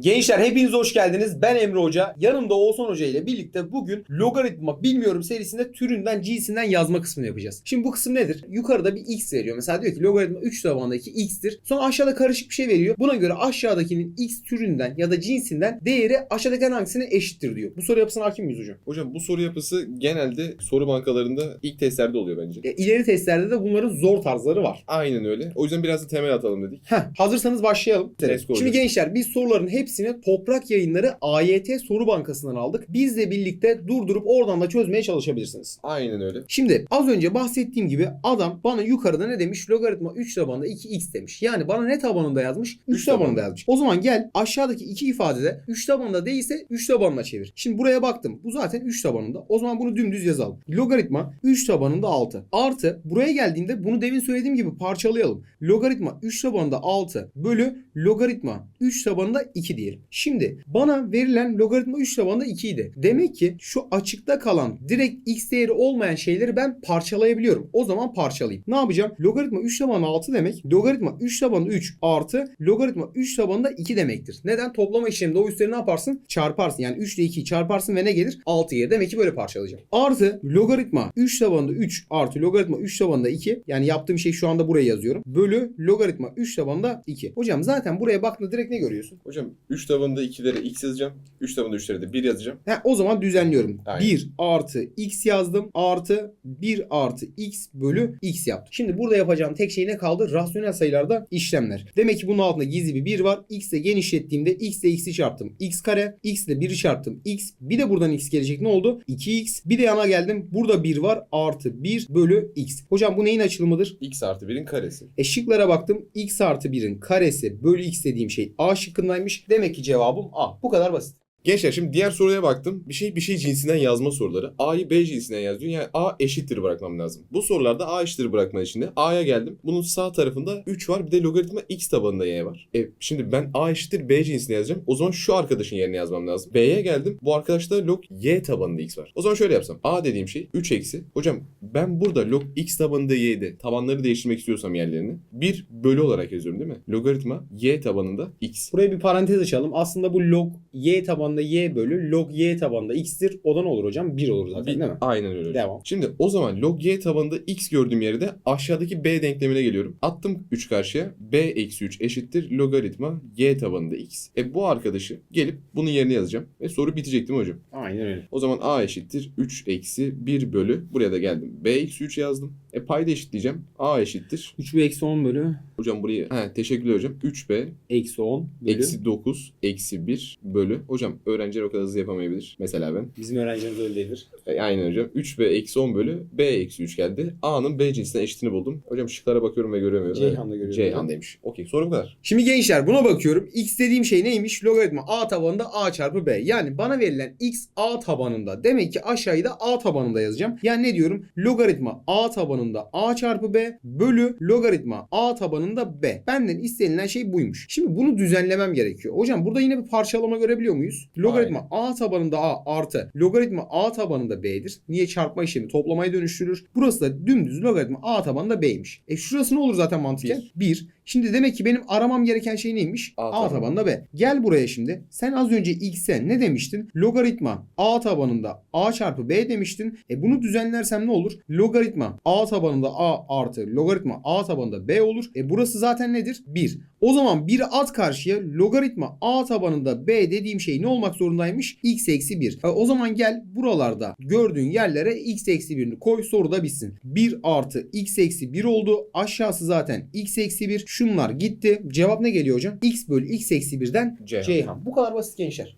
Gençler hepiniz hoş geldiniz. Ben Emre Hoca. Yanımda Oğuzhan Hoca ile birlikte bugün logaritma bilmiyorum serisinde türünden cinsinden yazma kısmını yapacağız. Şimdi bu kısım nedir? Yukarıda bir x veriyor. Mesela diyor ki logaritma 3 tabandaki x'tir. Sonra aşağıda karışık bir şey veriyor. Buna göre aşağıdakinin x türünden ya da cinsinden değeri aşağıdaki hangisine eşittir diyor. Bu soru yapısına hakim miyiz hocam? Hocam bu soru yapısı genelde soru bankalarında ilk testlerde oluyor bence. E, ileri testlerde de bunların zor tarzları var. Aynen öyle. O yüzden biraz da temel atalım dedik. Heh, hazırsanız başlayalım. Şimdi gençler biz soruların hepsini Toprak Yayınları AYT Soru Bankası'ndan aldık. Bizle birlikte durdurup oradan da çözmeye çalışabilirsiniz. Aynen öyle. Şimdi az önce bahsettiğim gibi adam bana yukarıda ne demiş? Logaritma 3 tabanında 2x demiş. Yani bana ne tabanında yazmış? 3 Üç tabanında tabanında. yazmış. O zaman gel aşağıdaki iki ifadede 3 tabanında değilse 3 tabanına çevir. Şimdi buraya baktım. Bu zaten 3 tabanında. O zaman bunu dümdüz yazalım. Logaritma 3 tabanında 6. Artı buraya geldiğimde bunu demin söylediğim gibi parçalayalım. Logaritma 3 tabanında 6 bölü logaritma 3 tabanında 2 diyelim. Şimdi bana verilen logaritma 3 tabanında 2 idi. Demek ki şu açıkta kalan direkt x değeri olmayan şeyleri ben parçalayabiliyorum. O zaman parçalayayım. Ne yapacağım? Logaritma 3 tabanında 6 demek. Logaritma 3 tabanında 3 artı logaritma 3 tabanında 2 demektir. Neden? Toplama işleminde o üstleri ne yaparsın? Çarparsın. Yani 3 ile 2'yi çarparsın ve ne gelir? 6 gelir. Demek ki böyle parçalayacağım. Artı logaritma 3 tabanında 3 artı logaritma 3 tabanında 2. Yani yaptığım şey şu anda buraya yazıyorum. Bölü logaritma 3 tabanında 2. Hocam zaten buraya baktığında direkt ne görüyorsun? Hocam 3 tabanında 2'lere x yazacağım. 3 tabanında 3'lere de 1 yazacağım. He, o zaman düzenliyorum. Aynen. 1 artı x yazdım. Artı 1 artı x bölü x yaptım. Şimdi burada yapacağım tek şey ne kaldı? Rasyonel sayılarda işlemler. Demek ki bunun altında gizli bir 1 var. x ile genişlettiğimde x ile x'i çarptım. x kare. x ile 1'i çarptım. x. Bir de buradan x gelecek. Ne oldu? 2x. Bir de yana geldim. Burada 1 var. Artı 1 bölü x. Hocam bu neyin açılımıdır? x artı 1'in karesi. E şıklara baktım. x artı 1'in karesi bölü x dediğim şey a şıkkındaymış. Demek ki cevabım a. Bu kadar basit. Gençler şimdi diğer soruya baktım. Bir şey bir şey cinsinden yazma soruları. A'yı B cinsinden yaz. Yani A eşittir bırakmam lazım. Bu sorularda A eşittir bırakma içinde. A'ya geldim. Bunun sağ tarafında 3 var. Bir de logaritma x tabanında y var. E şimdi ben A eşittir B cinsine yazacağım. O zaman şu arkadaşın yerine yazmam lazım. B'ye geldim. Bu arkadaşta log y tabanında x var. O zaman şöyle yapsam. A dediğim şey 3 eksi. Hocam ben burada log x tabanında y'de tabanları değiştirmek istiyorsam yerlerini 1 bölü olarak yazıyorum değil mi? Logaritma y tabanında x. Buraya bir parantez açalım. Aslında bu log y tabanında y bölü log y tabanında x'tir. O da ne olur hocam? 1 olur zaten Bir- değil mi? Aynen öyle. Devam. Şimdi o zaman log y tabanında x gördüğüm yere de aşağıdaki b denklemine geliyorum. Attım 3 karşıya. b eksi 3 eşittir logaritma y tabanında x. E bu arkadaşı gelip bunun yerine yazacağım. Ve soru bitecek değil mi hocam? Aynen öyle. O zaman a eşittir 3 eksi 1 bölü. Buraya da geldim. b eksi 3 yazdım. E payda eşitleyeceğim. a eşittir. 3 b eksi 10 bölü Hocam burayı he, teşekkürler hocam. 3b eksi 10 bölü. eksi 9 eksi 1 bölü. Hocam öğrenciler o kadar hızlı yapamayabilir. Mesela ben. Bizim öğrencilerimiz öyle değildir. E, aynen hocam. 3b eksi 10 bölü b eksi 3 geldi. A'nın b cinsinden eşitini buldum. Hocam şıklara bakıyorum ve göremiyorum. Ceyhan'da görüyorum. Ceyhan demiş. Okey soru bu kadar. Şimdi gençler buna bakıyorum. X dediğim şey neymiş? Logaritma a tabanında a çarpı b. Yani bana verilen x a tabanında. Demek ki aşağıyı da a tabanında yazacağım. Yani ne diyorum? Logaritma a tabanında a çarpı b bölü logaritma a tabanında b. Benden istenilen şey buymuş. Şimdi bunu düzenlemem gerekiyor. Hocam burada yine bir parçalama görebiliyor muyuz? Logaritma a tabanında a artı logaritma a tabanında b'dir. Niye çarpma işlemi toplamaya dönüştürür? Burası da dümdüz logaritma a tabanında b'ymiş. E şurası ne olur zaten mantıken? 1. Şimdi demek ki benim aramam gereken şey neymiş? A A, tabanı. tabanında B. Gel buraya şimdi. Sen az önce x'e ne demiştin? Logaritma A tabanında A çarpı B demiştin. E bunu düzenlersem ne olur? Logaritma A tabanında A artı logaritma A tabanında B olur. E burası zaten nedir? 1. O zaman bir at karşıya logaritma A tabanında B dediğim şey ne olmak zorundaymış? X eksi 1. E o zaman gel buralarda gördüğün yerlere X eksi 1'ini koy soru da bitsin. 1 artı X eksi 1 oldu. Aşağısı zaten X eksi 1. Şunlar gitti. Cevap ne geliyor hocam? X bölü X eksi 1'den Ceyhan. Ceyhan. Bu kadar basit gençler.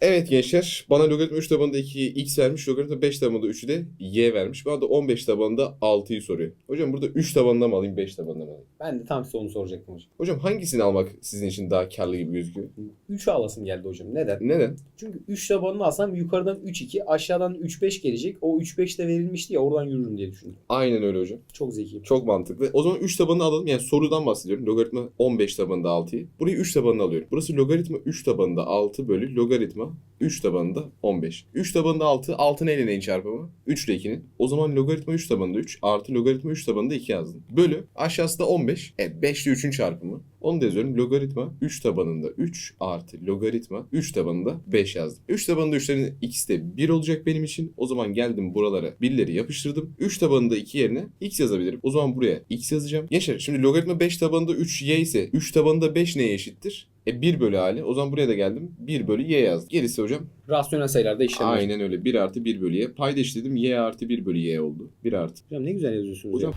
Evet gençler. Bana logaritma 3 tabanında 2'yi x vermiş. Logaritma 5 tabanında 3'ü de y vermiş. Bana da 15 tabanında 6'yı soruyor. Hocam burada 3 tabanında mı alayım 5 tabanında mı alayım? Ben de tam size onu soracaktım hocam. Hocam hangisini almak sizin için daha karlı gibi gözüküyor? 3'ü alasım geldi hocam. Neden? Neden? Çünkü 3 tabanını alsam yukarıdan 3-2 aşağıdan 3-5 gelecek. O 3-5 de verilmişti ya oradan yürürüm diye düşündüm. Aynen öyle hocam. Çok zekiyim. Çok mantıklı. O zaman 3 tabanını alalım. Yani sorudan bahsediyorum. Logaritma 15 tabanında 6'yı. Burayı 3 tabanına alıyorum. Burası logaritma 3 tabanında 6 bölü logaritma 3 tabanında 15. 3 tabanında 6. 6 neyle neyin çarpımı? 3 ile 2'nin. O zaman logaritma 3 tabanında 3 artı logaritma 3 tabanında 2 yazdım. Bölü aşağısı da 15. E 5 ile 3'ün çarpımı. Onu da yazıyorum. Logaritma 3 tabanında 3 artı logaritma 3 tabanında 5 yazdım. 3 tabanında 3'lerin ikisi de 1 olacak benim için. O zaman geldim buralara 1'leri yapıştırdım. 3 tabanında 2 yerine x yazabilirim. O zaman buraya x yazacağım. Yaşar şimdi logaritma 5 tabanında 3y ise 3 tabanında 5 neye eşittir? E 1 bölü hali. O zaman buraya da geldim. 1 bölü y yazdım. Gerisi hocam Rasyonel sayılarda işlemler. aynen öyle. 1 artı 1 bölü y. Payda eşitledim. y artı 1 bölü y oldu. 1 artı. Hocam ne güzel yazıyorsunuz. Hocam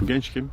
Bu genç kim?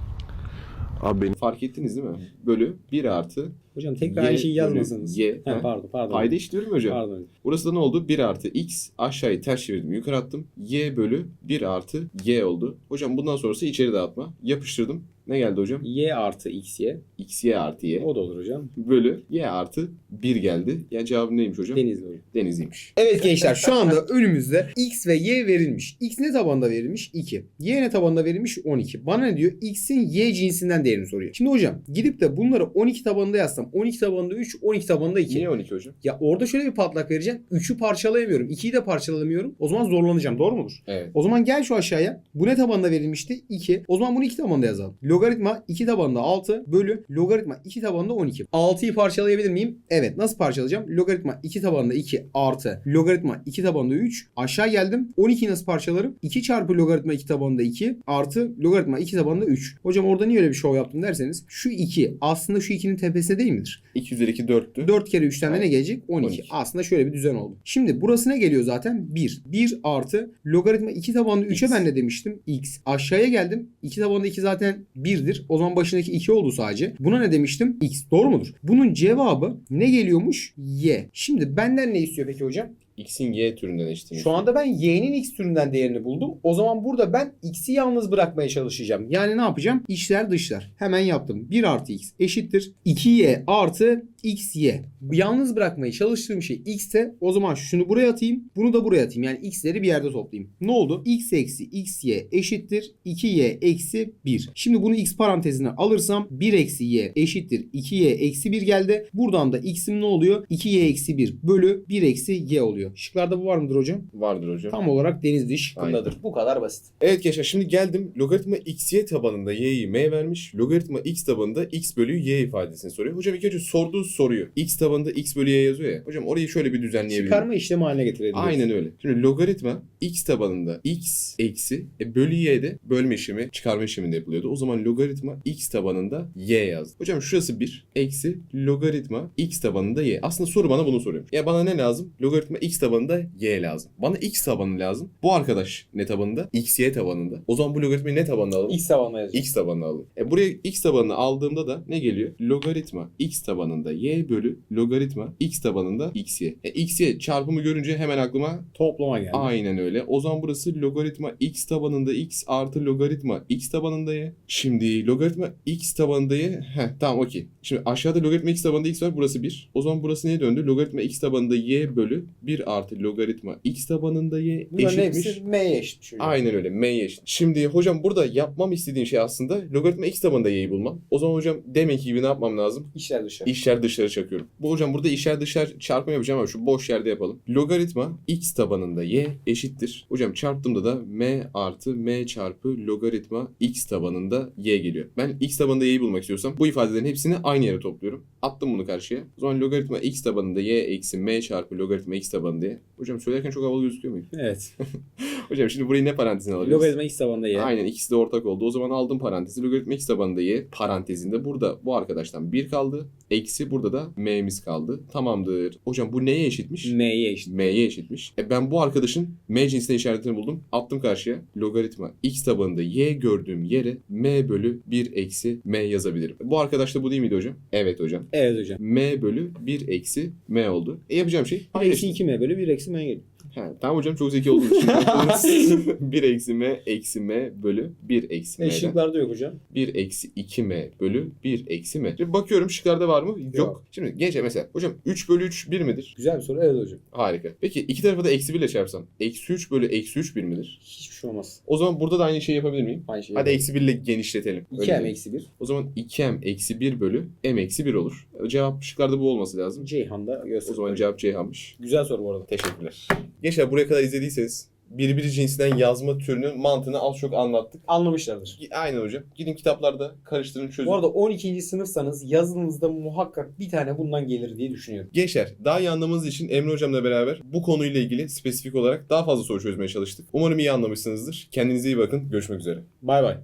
Abi benim. fark ettiniz değil mi? Bölü 1 artı Hocam tekrar Y aynı şeyi yazmasanız. Y. He, Ha. pardon pardon. payda eşitliyorum hocam. Pardon. Burası da ne oldu? 1 artı x aşağıyı ters çevirdim yukarı attım. y bölü 1 artı y oldu. Hocam bundan sonrası içeri dağıtma. Yapıştırdım. Ne geldi hocam? Y artı x y. x y artı y O da olur hocam. bölü y artı 1 geldi. Yani cevabım neymiş hocam? Denizli hocam. Denizliymiş. Evet gençler şu anda önümüzde x ve y verilmiş. x ne tabanda verilmiş? 2. y ne tabanda verilmiş? 12. Bana ne diyor? x'in y cinsinden değerini soruyor. Şimdi hocam gidip de bunları 12 tabanında yazsam 12 tabanında 3, 12 tabanında 2. Niye 12 hocam? Ya orada şöyle bir patlak vereceğim. 3'ü parçalayamıyorum. 2'yi de parçalayamıyorum. O zaman zorlanacağım. Doğru mudur? Evet. O zaman gel şu aşağıya. Bu ne tabanında verilmişti? 2. O zaman bunu 2 tabanında yazalım. Logaritma 2 tabanında 6 bölü logaritma 2 tabanında 12. 6'yı parçalayabilir miyim? Evet. Nasıl parçalayacağım? Logaritma 2 tabanında 2 artı logaritma 2 tabanında 3. Aşağı geldim. 12'yi nasıl parçalarım? 2 çarpı logaritma 2 tabanında 2 artı logaritma 2 tabanında 3. Hocam orada niye öyle bir şov yaptım derseniz şu 2 aslında şu 2'nin tepesinde değil midir? 2 üzeri 2 4'tü. 4 kere 3'ten de ne gelecek? 12. 12. Aslında şöyle bir düzen oldu. Şimdi burası ne geliyor zaten? 1. 1 artı logaritma 2 tabanlı 3'e X. ben ne demiştim? X. Aşağıya geldim. 2 tabanında 2 zaten 1'dir. O zaman başındaki 2 oldu sadece. Buna ne demiştim? X. Doğru mudur? Bunun cevabı ne geliyormuş? Y. Şimdi benden ne istiyor peki hocam? X'in y türünden eşitmiş. Şu anda ben y'nin x türünden değerini buldum. O zaman burada ben x'i yalnız bırakmaya çalışacağım. Yani ne yapacağım? İçler dışlar. Hemen yaptım. 1 artı x eşittir. 2y artı xy. Yalnız bırakmaya çalıştığım şey x ise o zaman şunu buraya atayım. Bunu da buraya atayım. Yani x'leri bir yerde toplayayım. Ne oldu? x eksi xy eşittir. 2y eksi 1. Şimdi bunu x parantezine alırsam 1 eksi y eşittir. 2y eksi 1 geldi. Buradan da x'im ne oluyor? 2y eksi 1 bölü 1 eksi y oluyor. Şıklarda bu var mıdır hocam? Vardır hocam. Tam olarak denizli şıkkındadır. Bu kadar basit. Evet gençler şimdi geldim. Logaritma xy tabanında y'yi m vermiş. Logaritma x tabanında x bölü y ifadesini soruyor. Hocam ilk önce sorduğu soruyu x tabanında x bölü y yazıyor ya. Hocam orayı şöyle bir düzenleyebilirim. Çıkarma işlemi haline getirebiliriz. Aynen öyle. Şimdi logaritma x tabanında x eksi e, bölü y'de bölme işlemi çıkarma işleminde yapılıyordu. O zaman logaritma x tabanında y yazdı. Hocam şurası 1 eksi logaritma x tabanında y. Aslında soru bana bunu soruyor. Ya bana ne lazım? Logaritma x tabanında y lazım. Bana x tabanı lazım. Bu arkadaş ne tabanında? x y tabanında. O zaman bu logaritmayı ne tabanına alalım? X tabanına yazacağız. X tabanını alalım. E buraya x tabanını aldığımda da ne geliyor? Logaritma x tabanında y bölü logaritma x tabanında xy. E xy çarpımı görünce hemen aklıma Toplama geldi. aynen öyle. O zaman burası logaritma x tabanında x artı logaritma x tabanında y. Şimdi logaritma x tabanında y. Heh tamam okey. Şimdi aşağıda logaritma x tabanında x var. Burası 1. O zaman burası neye döndü? Logaritma x tabanında y bölü 1 artı logaritma x tabanında y Bunların eşitmiş. hepsi M'ye eşitmiş hocam. Aynen öyle. M'ye eşit. Şimdi hocam burada yapmam istediğim şey aslında logaritma x tabanında y'yi bulmam. O zaman hocam demek ki gibi ne yapmam lazım? İçler dışarı. İşler dışarı çakıyorum. Bu hocam burada işler dışarı çarpma yapacağım ama şu boş yerde yapalım. Logaritma x tabanında y eşittir. Hocam çarptığımda da m artı m çarpı logaritma x tabanında y geliyor. Ben x tabanında y'yi bulmak istiyorsam bu ifadelerin hepsini aynı yere topluyorum. Attım bunu karşıya. O zaman logaritma x tabanında y eksi m çarpı logaritma x tabanında y. Hocam söylerken çok havalı gözüküyor muyum? Evet. Hocam şimdi burayı ne parantezine alabiliriz? Logaritma X tabanında Y. Aynen ikisi de ortak oldu. O zaman aldım parantezi. Logaritma x tabanında y parantezinde burada bu arkadaştan 1 kaldı. Eksi burada da m'miz kaldı. Tamamdır. Hocam bu neye eşitmiş? M'ye eşit. M'ye eşitmiş. E ben bu arkadaşın M cinsine işaretini buldum. Attım karşıya. Logaritma x tabanında y gördüğüm yere m bölü 1 eksi m yazabilirim. Bu arkadaş da bu değil miydi hocam? Evet hocam. Evet hocam. m bölü 1 eksi m oldu. E yapacağım şey? 1 eksi 2M bölü 1 eksi M geliyor. Tamam hocam çok zeki olduğunuz için. 1 eksi m eksi m bölü 1 eksi m'den. şıklarda yok hocam. 1 eksi 2m bölü 1 eksi m. Şimdi bakıyorum şıklarda var mı? Yok. Yok. Şimdi gençler mesela hocam 3 bölü 3 1 midir? Güzel bir soru. Evet hocam. Harika. Peki iki tarafı da eksi 1 ile çarpsam. Eksi 3 bölü eksi 3 1 midir? Hiçbir şey olmaz. O zaman burada da aynı şeyi yapabilir miyim? Aynı şey. Hadi eksi 1 ile genişletelim. 2 Öyle m diyeyim. eksi 1. O zaman 2m eksi 1 bölü m eksi 1 olur. Cevap şıklarda bu olması lazım. Ceyhan'da O göster. zaman cevap Ceyhan'mış. Güzel soru bu arada. Teşekkürler. Gençler buraya kadar izlediyseniz birbiri cinsinden yazma türünün mantığını az çok anlattık. Anlamışlardır. Aynen hocam. Gidin kitaplarda karıştırın çözün. Bu arada 12. sınıfsanız yazınızda muhakkak bir tane bundan gelir diye düşünüyorum. Gençler daha iyi anlamanız için Emre hocamla beraber bu konuyla ilgili spesifik olarak daha fazla soru çözmeye çalıştık. Umarım iyi anlamışsınızdır. Kendinize iyi bakın. Görüşmek üzere. Bay bay.